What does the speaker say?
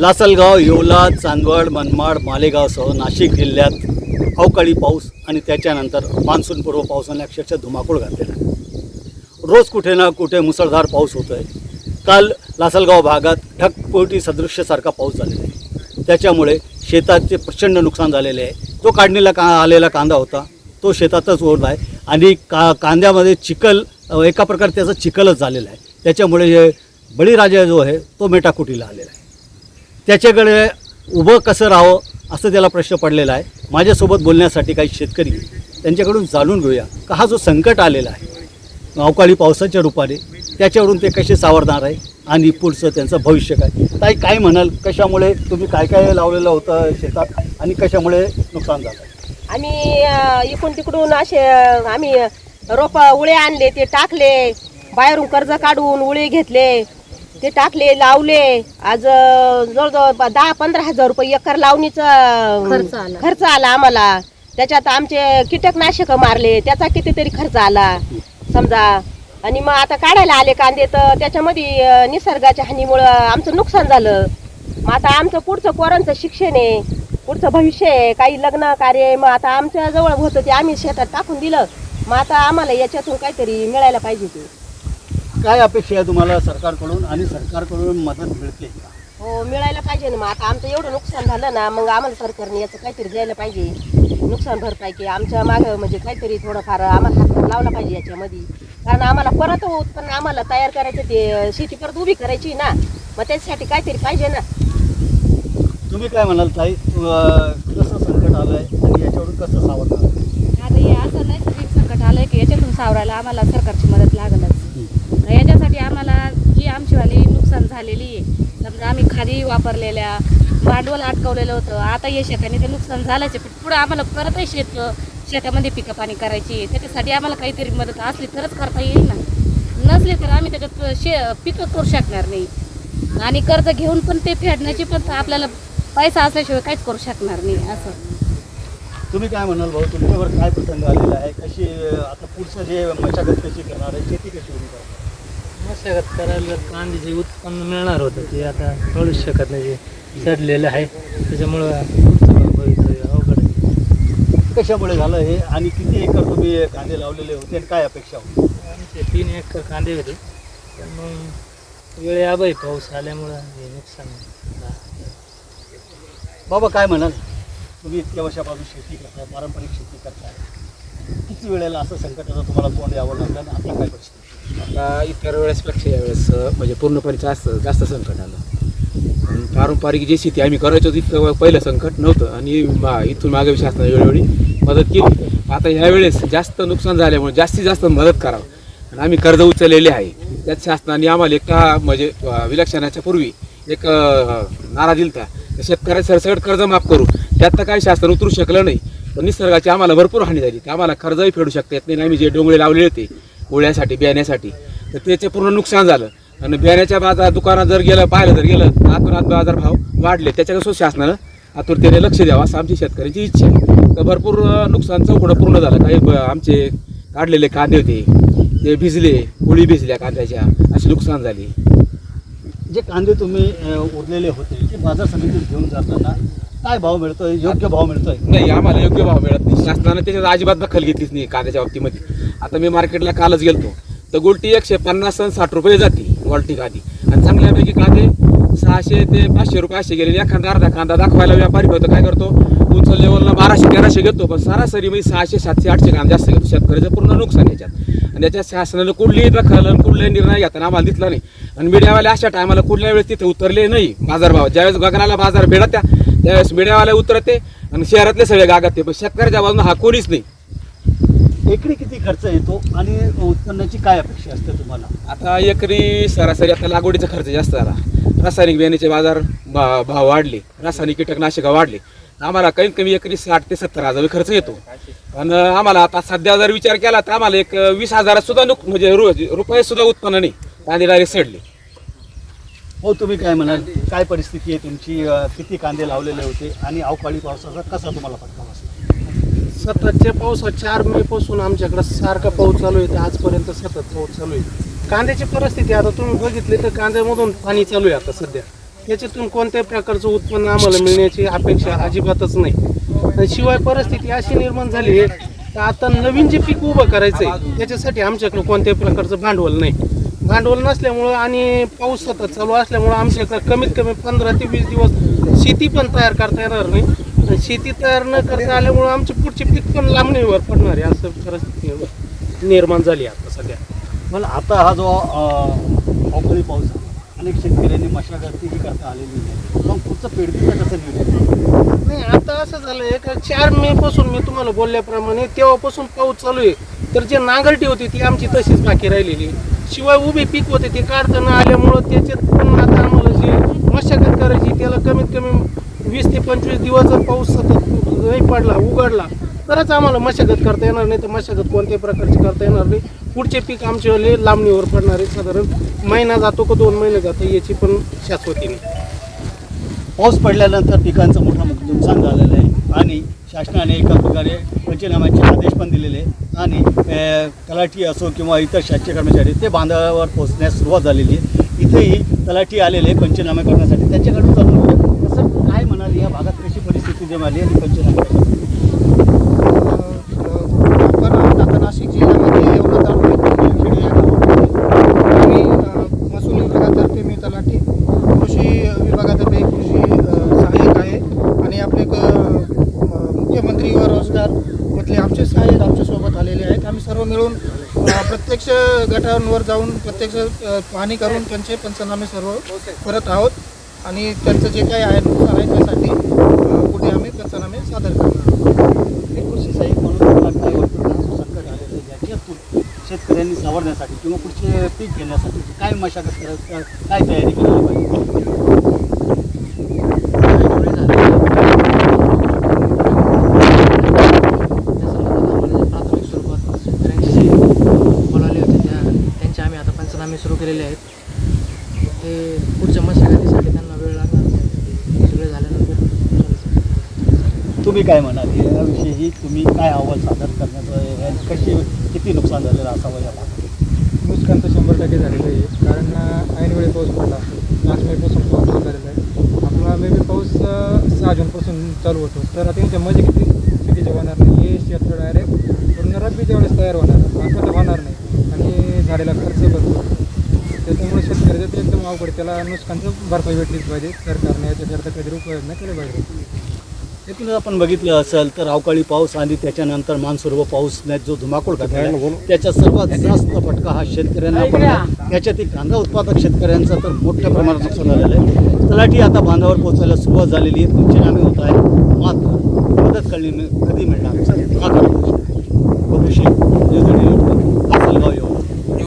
लासलगाव येवला चांदवड मनमाड मालेगावसह नाशिक जिल्ह्यात अवकाळी पाऊस आणि त्याच्यानंतर मान्सूनपूर्व पावसाने अक्षरशः धुमाकूळ घातलेला आहे. रोज कुठे ना कुठे मुसळधार पाऊस होतो आहे काल लासलगाव भागात ढगपोटी सदृश्यसारखा पाऊस झालेला आहे. त्याच्यामुळे शेताचे प्रचंड नुकसान झालेले आहे. जो काढणीला का आलेला कांदा होता तो शेतातच ओढला आहे आणि का कांद्यामध्ये चिखल एका प्रकारे त्याचा चिखलच झालेला आहे. त्याच्यामुळे हे बळीराजा जो आहे तो मेटाकुटीला आलेला आहे. त्याच्याकडे उभं कसं राहावं असं त्याला प्रश्न पडलेला आहे. माझ्यासोबत बोलण्यासाठी काही शेतकरी त्यांच्याकडून जाणून घेऊया का हा जो संकट आलेला आहे अवकाळी पावसाच्या रूपाने त्याच्यावरून ते कसे सावरणार आहे आणि पुढचं त्यांचं भविष्य काय? ताई काय म्हणाल? कशामुळे तुम्ही काय काय लावलेलं होतं शेतात आणि कशामुळे नुकसान झालं? आम्ही इकडून तिकडून असे आम्ही रोप उळे आणले ते टाकले बाहेरून कर्ज काढून उळे घेतले. ते टाकले लावले. आज जवळजवळ दहा पंधरा हजार रुपये एकर लावणीचा खर्च आला. खर्च आला आम्हाला. त्याच्यात आमचे कीटकनाशक मारले. त्याचा कितीतरी खर्च आला. समजा आणि मग आता काढायला आले कांदे तर त्याच्यामध्ये निसर्गाच्या हानीमुळं आमचं नुकसान झालं. मग आता आमचं पुढचं पोरांचं शिक्षण आहे. पुढचं भविष्य आहे. काही लग्न कार्य आहे. मग आता आमच्या जवळ होतं ते आम्ही शेतात टाकून दिलं. मग आता आम्हाला याच्यातून काहीतरी मिळायला पाहिजे ते. काय अपेक्षा आहे तुम्हाला सरकारकडून आणि सरकारकडून मदत मिळते का? हो मिळायला पाहिजे ना मग. आता आमचं एवढं नुकसान झालं ना मग आम्हाला सरकारने याचं काहीतरी द्यायला पाहिजे. नुकसान भरपाई की आमच्या मागं म्हणजे काहीतरी थोडंफार आम्हाला हातभार लावला पाहिजे याच्यामध्ये. कारण आम्हाला परत उत्पन्न आम्हाला तयार करायचं ते शेती परत उभी करायची ना. मग त्याच्यासाठी काहीतरी पाहिजे ना. तुम्ही काय म्हणाल ताई? कसं संकट आलं आहे आणि याच्यावरून कसं सावरणार? आता हे असं नैसर्गिक संकट आलंय की याच्यातून सावरायला आम्हाला सरकारची मदत तर याच्यासाठी आम्हाला जी आमचीवाली नुकसान झालेली आहे समजा आम्ही खादी वापरलेल्या भांडवल अटकवलेलं होतं आता या शेताने ते नुकसान झालंच आहे. पण पुढं आम्हाला परतही शेत शेतामध्ये पिकं पाणी करायची त्याच्यासाठी आम्हाला काहीतरी मदत असली तरच करता येईल ना. नसली तर आम्ही त्याच्यात शे पिकं करू शकणार नाही. आणि कर्ज घेऊन पण ते फेडण्याची पण आपल्याला पैसा असल्याशिवाय काहीच करू शकणार नाही असं. तुम्ही काय म्हणाल भाऊ? तुमच्यावर काय प्रसंग आलेला आहे? कशी आता पुढचं जे मशागत कशी करणार आहे शेती कशी करणार मशागत करायला कांदे जे उत्पन्न मिळणार होतं ते आता कळूच शकत नाही जे सडलेलं आहे. त्याच्यामुळं पुढचं भवितव्य अवघड आहे. कशामुळे झालं हे? आणि किती एकर तुम्ही कांदे लावलेले होते आणि काय अपेक्षा होती? आमचे तीन एकर कांदे होते. पण मग वेळे आबाई पाऊस आल्यामुळं हे नुकसान. बाबा काय म्हणाल? तुम्ही इतक्या वर्षापासून शेती करताय पारंपरिक शेती करताय. किती वेळेला असं संकटाचं तुम्हाला तोंड यावं लागलं आणि आता काय परिस्थिती? आता इतर वेळेसपेक्षा यावेळेस म्हणजे पूर्णपणे जास्त जास्त संकट आलं. पारंपरिक जी शेती आम्ही करायचो तिथं पहिलं संकट नव्हतं. आणि मा- इथून मागे शासनाने वेळोवेळी मदत केली. आता ह्यावेळेस जास्त नुकसान झाल्यामुळे जास्तीत जास्त मदत करावं. आणि आम्ही कर्ज उचललेले आहे. त्यात शासनाने आम्हाला एका म्हणजे विलक्षणाच्या पूर्वी एक नारा दिलता. शेतकऱ्या सरसकट कर्ज माफ करू. त्यात तर काही शासन उतरू शकलं नाही. पण निसर्गाची आम्हाला भरपूर हानी झाली. तर आम्हाला कर्जही फेडू शकता येत नाही. आम्ही जे डोंगळे लावलेले होते गोळ्यासाठी बियाण्यासाठी. तर त्याचे पूर्ण नुकसान झालं. आणि बियाण्याच्या बाजार दुकानात जर गेलं पाहिलं जर गेलं आतून आत बाजार भाव वाढले. त्याच्याकडे शासनानं आतुरतेने लक्ष द्यावं असं आमची शेतकऱ्यांची इच्छा आहे. तर भरपूर नुकसान चौकडं पूर्ण झालं. काही ब- आमचे काढलेले कांदे होते. ते भिजले होळी भिजल्या कांद्याच्या. अशी नुकसान झाली. जे कांदे तुम्ही उरलेले होते ते बाजार समितीत घेऊन जाताना काय भाव मिळतोय? योग्य भाव मिळतोय? नाही आम्हाला योग्य भाव मिळत नाही. शासनानं त्याच्यात अजिबात दखल घेतलीच नाही कांद्याच्या बाबतीमध्ये. आता मी मार्केटला कालच गेलतो. तर गोलटी एकशे पन्नास आणि साठ रुपये जाते गोलटी कांदी आणि चांगल्यापैकी कांदे सहाशे ते पाचशे रुपये असे गेले एखादा अर्धा कांदा दाखवायला व्यापारी होतो काय करतो? उंच लेवलला बाराशे तेराशे घेतो. पण सरासरी म्हणजे सहाशे सातशे आठशे कांदा जास्त घेतो. शेतकऱ्याचं पूर्ण नुकसान याच्यात. आणि त्याच्या शासनानं कुठलीही दखल कुठलाही निर्णय घेताना आम्हाला दिसला नाही. आणि मीडियावाले अशा टायमाला कुठल्या वेळेस तिथे उतरले नाही. बाजारभाव ज्यावेळेस गगनाला बाजार भेटत त्या त्यावेळेस मीडियावाले उतरते आणि शहरातले सगळे गागत पण शेतकऱ्याच्या बाजूने हा कोणीच नाही. एकरी किती खर्च येतो आणि उत्पन्नाची काय अपेक्षा असते तुम्हाला? आता एकरी सरासरी आता लागवडीचा खर्च जास्त झाला. रासायनिक बियाण्याचे बाजार भा- भाव वाढले. रासायनिक कीटकनाशकं वाढले. आम्हाला कमीत कमी एकरी साठ ते सत्तर हजार खर्च येतो. आणि आम्हाला आता सध्या जर विचार केला तर आम्हाला एक वीस हजारात सुद्धा नुक म्हणजे रु रुपये सुद्धा उत्पन्न नाही. कांदे डायरेक्ट सडले. हो तुम्ही काय म्हणाल? काय परिस्थिती आहे तुमची? अं, किती कांदे लावलेले होते? आणि अवकाळी पावसाचा कसा तुम्हाला फटका बसला सततच्या पावसात चार मे पासून आमच्याकडे सारखा पाऊस चालू आहे. तर आजपर्यंत सतत पाऊस चालू आहे. कांद्याची परिस्थिती आता तुम्ही बघितली तर कांद्यामधून पाणी चालू आहे आता सध्या. याच्यातून कोणत्याही प्रकारचं उत्पन्न आम्हाला मिळण्याची अपेक्षा अजिबातच नाही. आणि शिवाय परिस्थिती अशी निर्माण झाली आहे तर आता नवीन जे पीक उभं करायचं आहे त्याच्यासाठी आमच्याकडे कोणत्याही प्रकारचं भांडवल नाही. भांडवल नसल्यामुळं आणि पाऊस सतत चालू असल्यामुळं आमच्याकडे कमीत कमी पंधरा ते वीस दिवस शेती पण तयार करता येणार नाही. आणि शेती तयार न करता आल्यामुळं आमची पुढची पीक पण लांबणीवर पडणार आहे असं परिस्थिती निर्माण झाली आता सध्या. मला आता हा जो अवकाळी पाऊस आहे, अनेक शेतकऱ्यांनी मशागतीही करता आलेली नाही. मग पुढचं पेडकीचं कसं नियोजन नाही आता असं झालंय का चार मे पासून मी तुम्हाला बोलल्याप्रमाणे तेव्हापासून पाऊस चालू आहे. तर जे नांगरटी होती ती आमची तशीच बाकी राहिलेली शिवाय उभे पीक होते ते काढताना आल्यामुळं त्याच्यात पण आता आम्हाला जी मशागत करायची त्याला कमीत कमी वीस ते पंचवीस दिवस जर पाऊस सतत नाही पडला उघडला तरच आम्हाला मशागत करता येणार नाही. तर मशागत कोणत्याही प्रकारची करता येणार नाही. पुढचे पीक आमच्यावाले लांबणीवर पडणार आहे साधारण महिना जातो का दोन महिने जातो याची पण शाश्वती नाही. पाऊस पडल्यानंतर पिकांचं मोठं नुकसान झालेलं आहे. आणि शासनाने एका प्रकारे पंचनाम्याचे आदेश पण दिलेले आणि तलाठी असो किंवा इतर शासकीय कर्मचारी ते बांधावर पोहोचण्यास सुरुवात झालेली आहे. इथेही तलाठी आलेले पंचनामे करण्यासाठी त्यांच्याकडून चालू तसं काय म्हणाल या भागात कशी परिस्थिती जमाली आणि पंचनामे कशा आपण आता नाशिक जिल्ह्यामध्ये एवढं तालुक्यात खेडे या गावामध्ये आम्ही अ, महसूल विभागातर्फे मी तलाठी कृषी विभागातर्फे कृषी अ, सहाय्यक आहे आणि आपले क- अ, मुख्यमंत्री व रोजगार मधले आमचे सहाय्यक आमच्यासोबत आलेले आहेत आम्ही सर्व मिळून अ, प्रत्यक्ष गटांवर जाऊन प्रत्यक्ष पाहणी करून त्यांचे पंचनामे सर्व करत आहोत. आणि त्यांचं जे काही आहे नुकसान आहे त्यासाठी पुढे आम्ही पंचनामे सादर करणार आहोत. कृषी सहाय्यक म्हणून शेतकऱ्यांनी सावरण्यासाठी किंवा पुढचे पीक घेण्यासाठी काय मशागत करायचं काय तयारी करायला पाहिजे प्राथमिक स्वरूपात शेतकऱ्यांची जी बोलावले होते त्या त्यांचे आम्ही आता पंचनामे सुरू केलेले आहेत. ते पुढच्या मशागतीसाठी त्यांना वेळ लागणार नाही. सगळे झाल्यानंतर तुम्ही काय म्हणाल? याविषयी तुम्ही काय अहवाल सादर करण्याचं? कशी किती नुकसान झालेलं असावं या भागात नुकसान तर शंभर टक्के झालेलं आहे. कारण ऐनवेळी पाऊस पडला. पाच मेपासून पाऊस चालू झालेला आहे. आपला मे बी पाऊस सहा जूनपासून चालू होतो. तर आता त्यांच्या मजा किती चुकीचे होणार नाही. हे क्षेत्र डायरेक्ट पूर्ण रब्बीच्या वेळेस तयार होणार आता तर होणार नाही. आणि झालेला खर्च शेतकऱ्याचं ते एकदम अवघड त्याला नुकसानचं भरपाई भेटलीच पाहिजे. सरकारने याच्याकरता काहीतरी उपाययोजना केले पाहिजे. एकूणच आपण बघितलं असेल तर अवकाळी पाऊस आणि त्याच्यानंतर मानसुर्व पाऊसने जो धुमाकूळ घातला त्याचा सर्वात जास्त फटका हा शेतकऱ्यांना पडला. त्याच्यातील कांदा उत्पादक शेतकऱ्यांचा तर मोठ्या प्रमाणात नुकसान झालेलं आहे. तलाठी आता बांधावर पोहोचायला सुरुवात झालेली आहे. पंचनामे होत आहे मात्र मदत कळली कधी मिळणार? हा